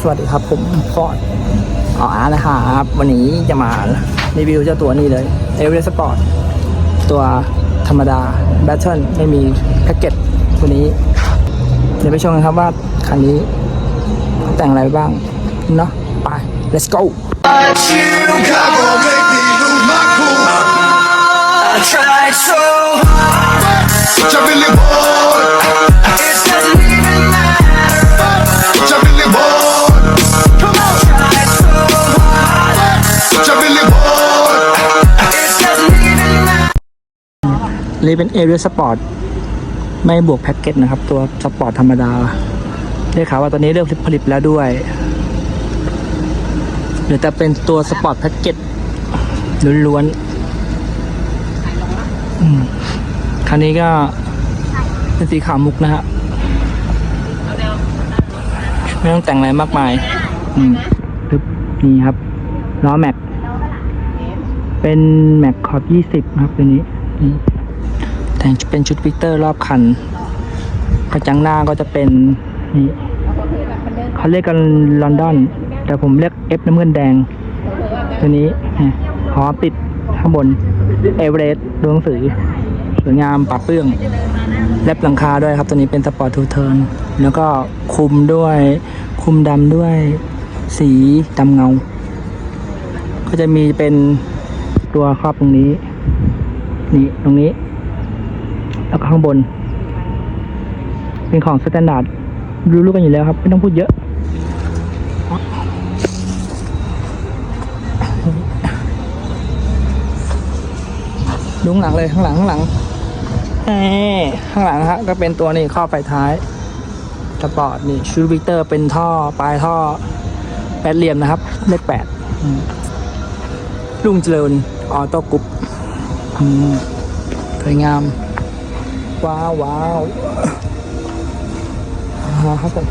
สวัสดีครับผมฟอร์ดอ๋อนะครับ วันนี้จะมารีวิวเจ้าตัวนี้เลยเอเวอเรสปอร์ตตัวธรรมดาแบทเทิลไม่มีแพ็กเกจตัวนี้ เดี๋ยวไปชมกันครับว่าคันนี้แต่งอะไรบ้างเนาะไป let's go Chicago make me lose my cool. I tried so hard, What you really want? นี่เป็นเอเ a สปอร์ตไม่บวกแพ็กเกจนะครับ ตัวสปอร์ตธรรมดาได้ข่าวว่าตอนนี้เริ่มผลิตแล้วด้วยเดี๋ยวจะเป็นตัวสปอร์ตแพ็กเกจล้วนๆคันนี้ก็เป็นสีขาวมุกนะฮะไม่ต้องแต่งอะไรมากมาย อืมทึบนี่ครับล้อแม็ก เป็นแม็กขอบยี่สิบครับตัวนี้ แต่งเป็นชุดวิกเตอร์รอบคัน กระจังหน้าก็จะเป็นนี่เขาเรียกกันลอนดอน แต่ผมเรียกเอฟน้ำเงินแดง ตัวนี้เนี่อติดข้างบน เอเวอเรสต์ดวงสือสวยงามปรับเปื้องแลบหลังคาด้วยครับ ตัวนี้เป็นสปอร์ตทูเทิร์นแล้วก็คุมด้วย คุมดำด้วยสีดำเงา ก็จะมีเป็นตัวครอบตรงนี้ นี่ตรงนี้ แล้วก็ข้างบน เป็นของสแตนดาร์ดรู้ๆกันอยู่แล้วครับ ไม่ต้องพูดเยอะดูข้างหลังเลยข้างหลังข้างหลังข้างหลังนะฮะก็เป็นตัวนี้ข้อไฟท้ายสปอร์ตนี่ชูวิกเตอร์เป็นท่อปลายท่อแปดเหลี่ยมนะครับ เลขแปดลุงเจริญออโต้กรุ๊ปสวยงาม ว้าวว้าวอ่าครับผม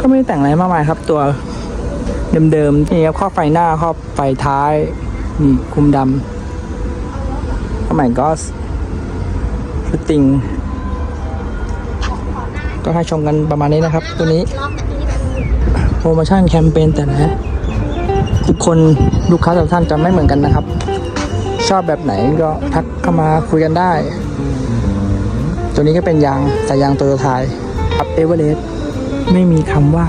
ก็ไม่ได้แต่งอะไรมากมายครับ ตัวเดิมๆนี่ครับครอไฟหน้าครอไฟท้าย นี่คุมดำสมัยก็สติงก็ให้ชมกันประมาณนี้นะครับ ตัวนี้โปรโมชั่นแคมเปญแต่ละทุกคนลูกค้าแต่ละท่านจะไม่เหมือนกันนะครับ ชอบแบบไหนก็ทักเข้ามาคุยกันได้ ตัวนี้ก็เป็นยางแต่ยางโตโยต้าอัพเอเวอเรสต์ไม่มีคำว่า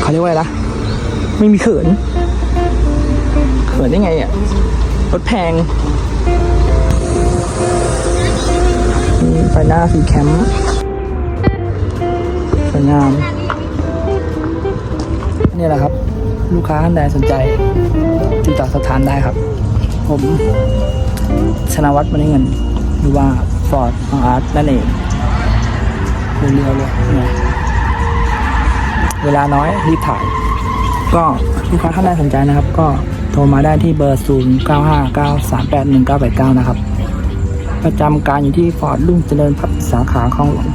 เขาเรียกว่าอะไรนะไม่มีเขิน เขินได้ไงอะรถแพงมีไฟหน้าสีแคมป์สวยงามนี่แหละครับ ลูกค้าท่านใดสนใจ ติดต่อสถามได้ครับ ผมชนะวัฒน์มณีเงิน หรือว่าฟอร์ดอาร์ตนั่นเองเร็วๆเลยเนี่ยเวลาน้อยรีบถ่าย ก็ลูกค้าท่านใดสนใจนะครับ ก็โทรมาได้ที่เบอร์ 0 9 5 9 3 8 1 9 8 9 นะครับ ประจำการอยู่ที่ฟอร์ดรุ่งเจริญพัฒสาขาคลองหลวง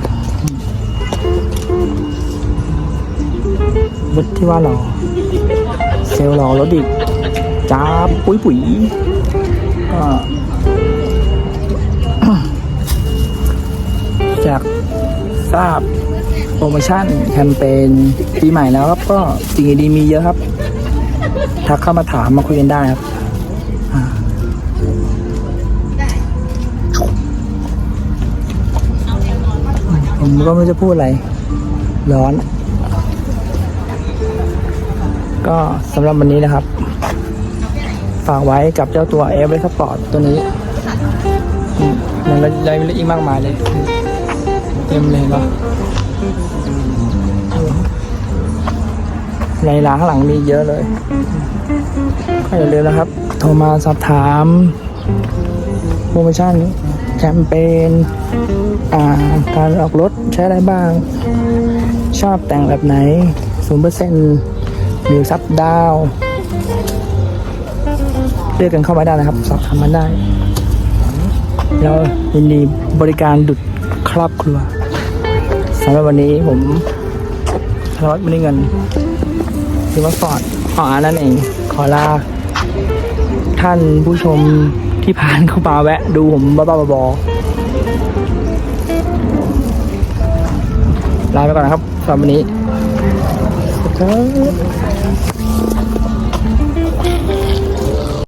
รถที่ว่าเราเซลล์รอรถดิบจ้าปุ๋ยปุ๋ย จากทราบโปรโมชั่นแคมเปญปีใหม่แล้วครับ ก็สิ่งดีมีเยอะครับ ทักเข้ามาถามมาคุยกันได้ครับผมก็ไม่จะพูดอะไร ร้อน ก็สำหรับวันนี้นะครับ ฝากไว้กับเจ้าตัว a อ r ร s p o r t ตัวนี้อืมมันได้อีกมากมายเลยเต็มเลยเห็นปะในร้านข้างหลังมีเยอะเลยก็อย่าลืมนะครับ โทรมาสอบถามโปรโมชั่นแคมเปญการออกรถใช้อะไรบ้าง ชอบแต่งแบบไหนศูนเปอร์เซนต์หรือซับดาว เรียกกันเข้ามาได้นะครับ สอบถามมาได้แล้วยินดีบริการดุดครอบครัวสำหรับวันนี้ผมธนวัฒน์มณีเงินที่วัดฟอร์ดอ๋อนั่นเอง ขอลาท่านผู้ชมที่ผ่านเข้ามาแวะ ดูผมบ้าๆบอลาไปก่อนนะครับสำหรับวันนี้ครับ